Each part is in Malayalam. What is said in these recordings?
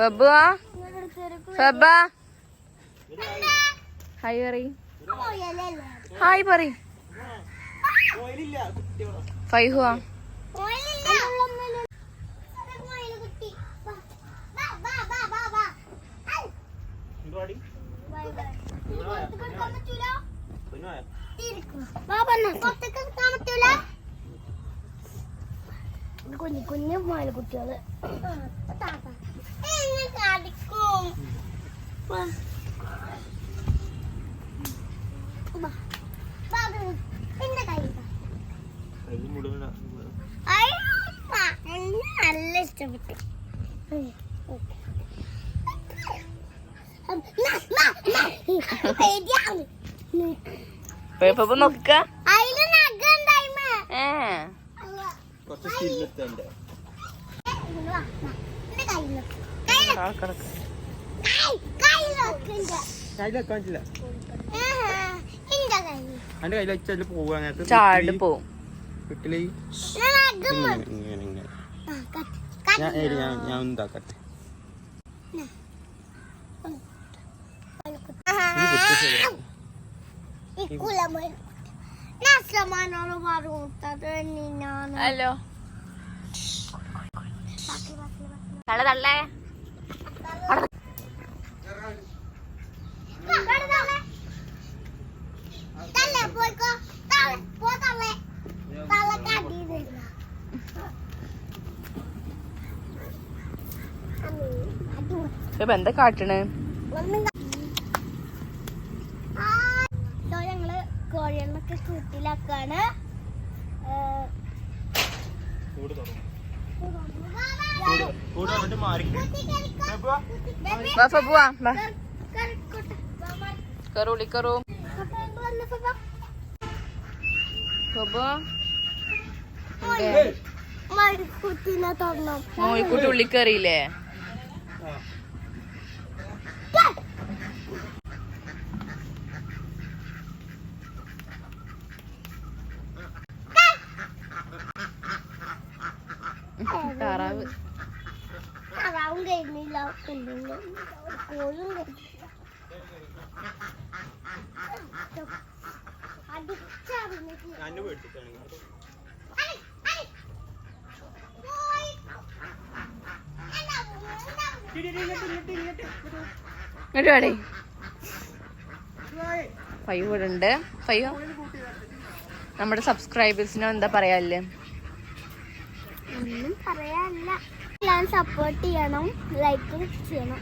ഫബുവാ ഫബ ഹായ് പറ ഹായ് പറ ഫൈഹുവാ കുഞ്ഞു കുഞ്ഞു മുയൽക്കുട്ടികൾ കടിക്കും എന്റെ കൈ നല്ല ഇഷ്ടപ്പെട്ടു ഫബു നോക്ക? കുറച്ച്. കയ്യിലെക്കാൻ പറ്റില്ല എന്റെ കയ്യിൽ വെച്ചാൽ പോവുക അങ്ങനത്തെ ചാടി പോവും. ഇങ്ങനെ ഞാൻ ഞാൻ ഞാൻ ഉണ്ടാക്കട്ടെ ഈ കുട്ടി ശരിയാ. നഷ്ടമാനോട് പറഞ്ഞത് ഞാൻ ഹലോ തള്ള തള്ളേ ഇപ്പൊ എന്താ കാട്ടണ്? ഞങ്ങൾ കോഴികളൊക്കെ കൂട്ടിലാക്കാണ്. ഏഹ്, കൂട് തുറന്നു. വാ കേറ്, കേറിക്കോട്ടെ. വാ, വാ. കറു ഉളിക്കറു അപ്പൊ വന്ന് ഫബ. ഫബു മോയ്, മരുക്കുത്തിനെ തുറന്നു. മോയിക്കുട്ടി ഉള്ളിക്കറിയില്ലേ താറാവ് താറാവും കഴിഞ്ഞില്ല കുഞ്ഞിന് കോഴും കഴിഞ്ഞില്ല അടിച്ചറിഞ്ഞിട്ട് ഞാൻ പേടിച്ചിട്ടാണ് ഐ, ഐ. പോയി. എന്നാ, എന്നാ. ഇങ്ങോട്ട് വേടേ. ഇവിടെ ഉണ്ട്. ഫൈവ് നമ്മുടെ സബ്സ്ക്രൈബേഴ്സിനോ എന്താ പറയാല്ലേ? ഒന്നും എല്ലാം സപ്പോർട്ട് ചെയ്യണം ലൈക്ക് ചെയ്യണം.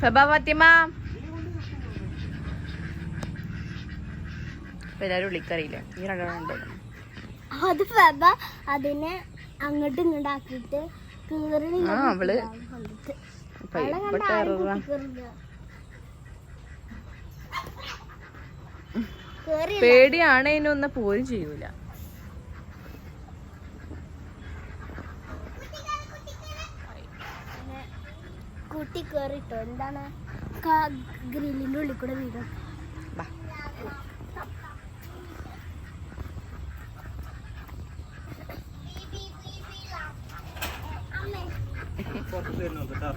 ഫാത്തിമ എല്ലാരും ഉള്ളിക്കറിയില്ലേ ഈ രണ്ടെണ്ണം ഉണ്ട് അത് ഫബ അതിനെ അങ്ങോട്ടും ഇങ്ങോട്ടും ആക്കിയിട്ട് കീറി ആ, അവൾ ഫൈവ് ഇപ്പൊ ടെററാ. പേടിയാണ് ഇതിനൊന്നും പോരും ചെയ്യൂല. കൂട്ടി കേറിട്ടോ. എന്താണ്? ഗ്രില്ലിന്റെ ഉള്ളിൽ കൂടെ വീടും ബാ. പുറത്ത് വരുന്നുണ്ട് കേട്ടോ.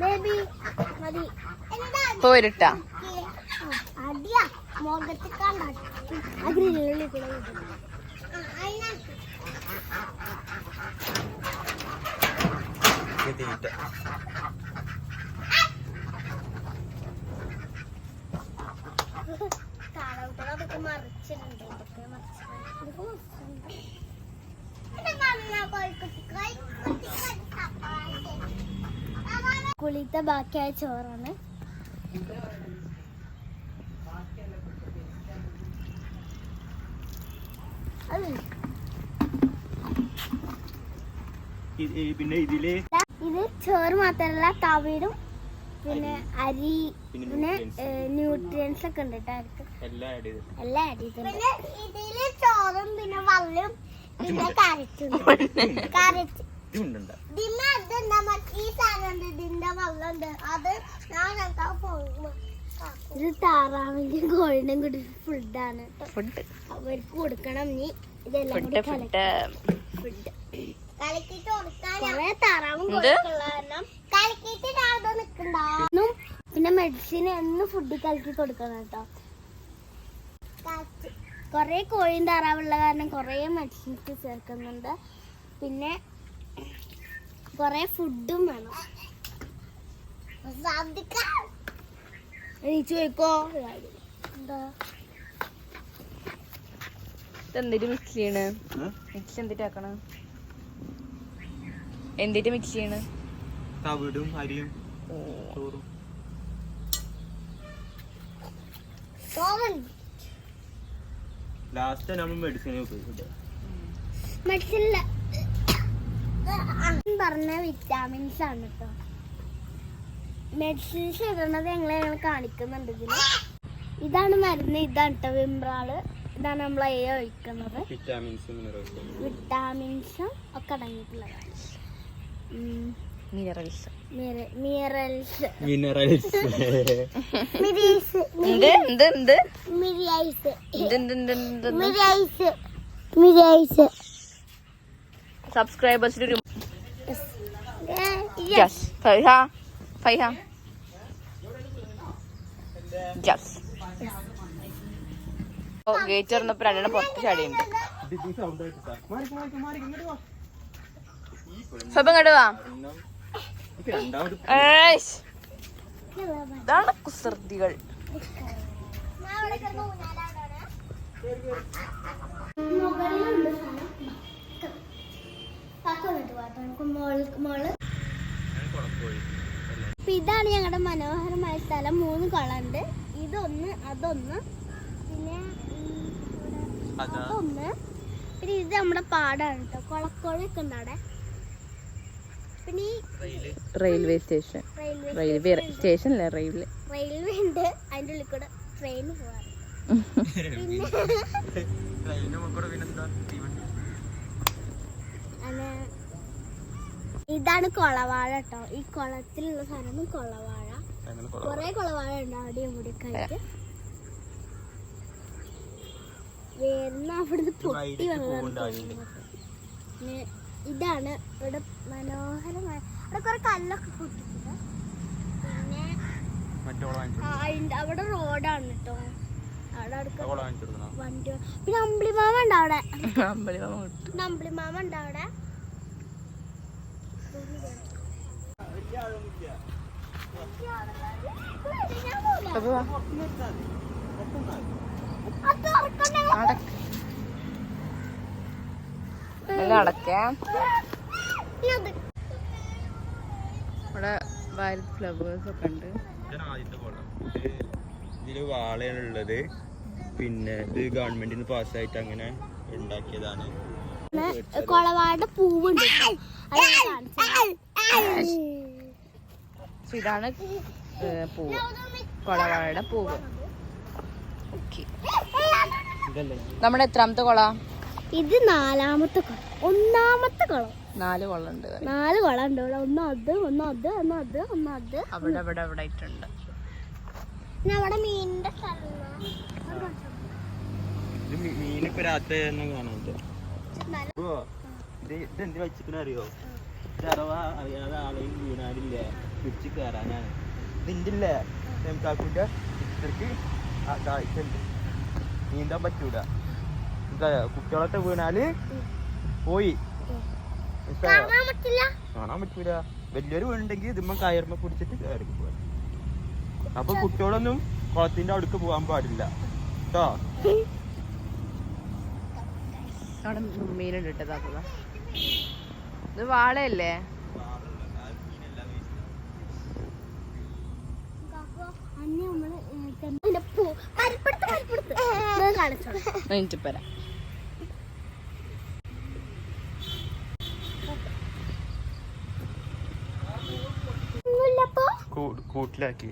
ബേബി കോഴിക്കുട്ടി തീറ്റ കുളിത്തെ ബാക്കിയായ ചോറാണ്. പിന്നെ ഇതിൽ ഇത് ചോറ് മാത്രമല്ല തവിടും പിന്നെ അരി പിന്നെ ന്യൂട്രിയൻസ് ഒക്കെ. ഉണ്ട് എല്ലാം ആഡ് ചെയ്തിട്ടുണ്ട്. പിന്നെ ഇതിൽ ചോറും പിന്നെ വെള്ളം പിന്നെ കരച്ചും ഇതുണ്ടുണ്ട പിന്നെ അത് ഈ സാധനം ഇതിന്റെ വള്ളുണ്ട്. അത് ഞാൻ ഇത് താറാവിന്റെ കോഴിന്റെയും കൂടി ഫുഡാണ് ഫുഡ് അവർക്ക് കൊടുക്കണം നീ ഇതെല്ലാം ഫുഡ് ഫുഡ് കൊറേ താറാവും പിന്നെ മെഡിസിൻ എന്നും ഫുഡ് കലക്കി കൊടുക്കണം കേട്ടോ. കൊറേ കോഴിയും താറാവുള്ള കാരണം കൊറേ മെഡിസിൻസ് ചേർക്കുന്നുണ്ട്. പിന്നെ കൊറേ ഫുഡും വേണം. എണീച്ച് പോയിക്കോ. എന്താ? എന്തിട്ട് മിക്സ് ചെയ്യണേ മിക്സ് എന്തിട്ടാക്കണേ ആക്കണ എന്തിട്ട് മിക്സ് ചെയ്യണ്? തവിടും അരിയും ചോറും. ലാസ്റ്റ് നമ്മൾ മെഡിസിൻ മെഡിസിൻ പറഞ്ഞ വിറ്റാമിൻസ് ആണ് കേട്ടോ മെഡിസിൻസ് ഇടുന്നത് ഞങ്ങളെ ഞങ്ങൾ കാണിക്കുന്നുണ്ട് ഇതിൽ. ഇതാണ് മരുന്ന് ഇതാണ് കേട്ടോ വിമ്രാൾ ഇതാണ് നമ്മൾ എ ഒഴിക്കുന്നത്. വിറ്റാമിൻസും ഒക്കെ അടങ്ങിയിട്ടുള്ളതാണ്. മിനറൽസ് മിനറൽസ് മിനറൽസ് എന്ത് എന്ത് എന്ത്? മിരിയൈസ് സബ്സ്ക്രൈബേഴ്സിന് ഒരു യെസ് ഫൈഹ ഫൈഹ. യെസ് ഓ ഗേറ്റ് തുറന്നപ്പോ രണ്ടെണ്ണം പുറത്ത് ചാടിയുണ്ട് സൗണ്ട് ആയിട്ട് മാറി മാറി മാറി ഇങ്ങോട്ട് വാ. സ്വപ്പം ഇങ്ങോട്ട് വാ ഇത് രണ്ടാമത് ഏയ്ഷ്. ഇതാണ് കുസൃതികൾ. ഇതാണ് ഞങ്ങളുടെ മനോഹരമായ സ്ഥലം. മൂന്ന് കളണ്ട് ഇതൊന്ന് അതൊന്ന് പിന്നെ അതൊന്ന്. പിന്നെ ഇത് നമ്മുടെ പാടാണ് കേട്ടോ കുളക്കോഴൊക്കെ ഉണ്ട് അവിടെ റെയിൽവേ. സ്റ്റേഷൻ. Railway station. അല്ലേ റെയിൽവേ? റെയിൽവേ ഉണ്ട്. അതിന്റെ ഉള്ളിൽ കൂടെ ട്രെയിൻ അങ്ങനെ ഇതാണ് കൊളവാഴ കേട്ടോ. ഈ കുളത്തിലുള്ള സാധനം കൊളവാഴ. കുറെ കുളം. കൊറേ കൊളവാഴ ഉണ്ട് അവിടെ ഇവിടെ വരുന്ന അവിടുന്ന് പൊട്ടി വന്നു ഇതാണ് ഇവിടെ മനോഹരമായ അവിടെ കുറെ കല്ലൊക്കെ കൂട്ടിട്ടുണ്ട് പിന്നെ മറ്റേ കുളം ആ, അവിടെ റോഡാണ് കേട്ടോ വണ്ടി പിന്നെ അമ്പിളിമാമ ഉണ്ട് അവിടെ? അമ്പിളിമാമ ഉണ്ട് അവിടെ? അടക്ക് നല്ല അടക്കേ ഇവിടെ വൈൽഡ് ഫ്ലവേഴ്സ് ഒക്കെ ഉണ്ട്. ഇതാണ് ആദ്യത്തെ കുളം ഇതിൽ വാളയാണ് ഉള്ളത്. പിന്നെ ഇത് ഗവൺമെന്റിന് പാസ്സായിട്ട് അങ്ങനെ ഉണ്ടാക്കിയതാണ്. കൊളവാഴയുടെ പൂവുണ്ട്. ഇതാണ് പൂവ്. കൊളവാഴയുടെ പൂവ്. ഓക്കെ നമ്മുടെ എത്രാമത്തെ കൊള? ഇത് നാലാമത്തെ കുളം. ഒന്നാമത്തെ കുളം. നാല് കുളം ഉണ്ട് നാല് കുളം ഉണ്ട് ഇവിടെ. ഒന്ന് അത് ഒന്ന് അത് ഒന്ന് അത് ഒന്ന് അത്. അവിടെ അവിടെ അവിടെ ഇട്ടുണ്ട് അവിടെ മീനിന്റെ സ്ഥലം ഇത് മീ- മീനിപ്പോ രാത്രി തന്നെ ഇത് അറിയോ ഇത് അഥവാ അറിയാതെ ആളെയും വീണാലില്ലേ? പിടിച്ച് കയറാനാണ് ഇതിന്റെ ഇത്രക്ക് കാഴ്ചയുണ്ട് നീന്താൻ പറ്റൂല. മനസ്സിലായോ? കുട്ടികളൊക്കെ വീണാൽ പോയി? കാണാൻ പറ്റൂല. വലിയൊരു വീണുണ്ടെങ്കിൽ ഇതിമ്മ കയറുമ്പോ പിടിച്ചിട്ട് കയറി പോവാ. അപ്പൊ കുട്ടികളൊന്നും കുളത്തിന്റെ അടുക്ക് പോകാൻ പാടില്ല. കേട്ടോ അവിടെ മീനുണ്ട് കേട്ടോ ഇത് വാളയല്ലേ? അന്ന് നമ്മൾ കൂട്ടിലാക്കി.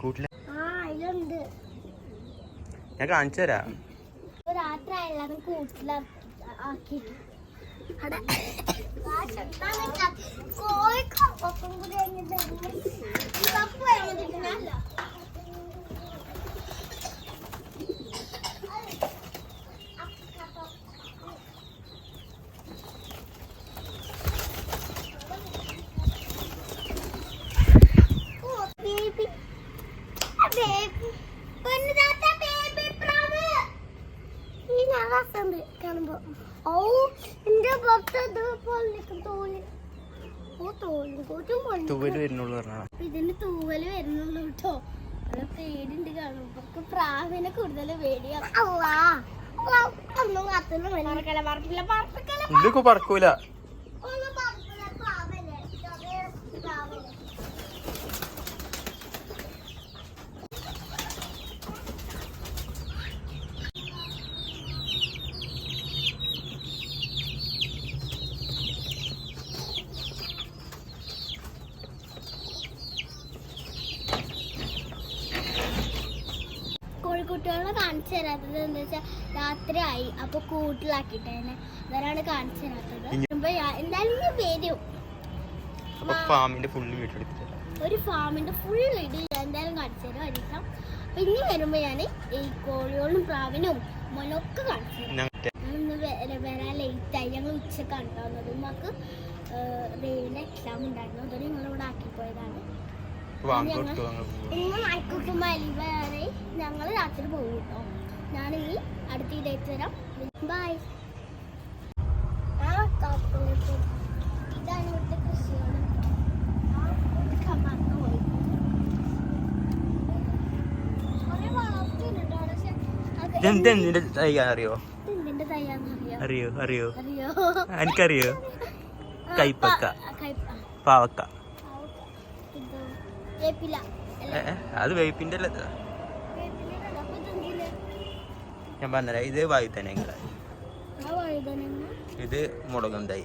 കൂട്ടില ഞാൻ കാണിച്ചു തരാം. ഇപ്പൊ രസമുണ്ട് കാണുമ്പോ. ഓ എന്റെ തോൽ. ഓ തോലും. കോറ്റും തൂവൽ വരുന്നുള്ളൂ പറഞ്ഞാ. ഇതിന് തൂവൽ വരുന്നുള്ളൂ കേട്ടോ നല്ല പേടിണ്ട് കാണുമ്പോ. പ്രാവിനെ കൂടുതൽ പേടിയാ. അല്ലാ ഒന്നും കത്തുന്നു പറക്കല പറക്കില്ല പറക്കല പറക്കൂല കാണിച്ചു തരാത്തത് എന്താ വെച്ചാൽ രാത്രിയായി. അപ്പൊ കൂട്ടിലാക്കിട്ടേനെ. അവരാണ് കാണിച്ചു തരാത്തത് അപ്പൊ എന്തായാലും വരും. ഫാമിന്റെ ഒരു ഫാമിന്റെ ഫുൾ വീഡിയോ ഞാൻ എന്തായാലും കാണിച്ചു തരും ഒരിക്കലും അപ്പൊ ഇനി വരുമ്പോ ഞാൻ ഈ കോഴികളും പ്രാവിനും മുലൊക്കെ കാണിച്ചു തരാം വരാൻ ലേറ്റ് ആയി. ഞങ്ങൾ ഉച്ചക്കാണ് ഉണ്ടാവുന്നത്. റെയിലിന് എക്സാം ഉണ്ടായിരുന്നു. അതുകൊണ്ട് ഞങ്ങളിവിടെ ആക്കിപ്പോയതാണ്. വാങ്ങി കൊടുത്തു അങ്ങ് ഇന്ന് മൈക്കൂട്ടും വേറെ ഞങ്ങൾ രാത്രി പോകും കേട്ടോ. ഈ അടുത്ത ഇതായിട്ട് തരാം ബൈ ഇതാണ് ഇവിടുത്തെ കൃഷികൾ ഇതെന്ത് എന്തിന്റെ തൈ അറിയോ? അറിയോ? അറിയോ എനിക്കറിയോ. കൈപ്പക്ക. കൈപ്പ പാവക്ക. അത് വേപ്പിന്റെ അല്ല ഞാൻ പറഞ്ഞ ഇത് വഴുതനങ്ങ. ഇത് മുളകും തൈ.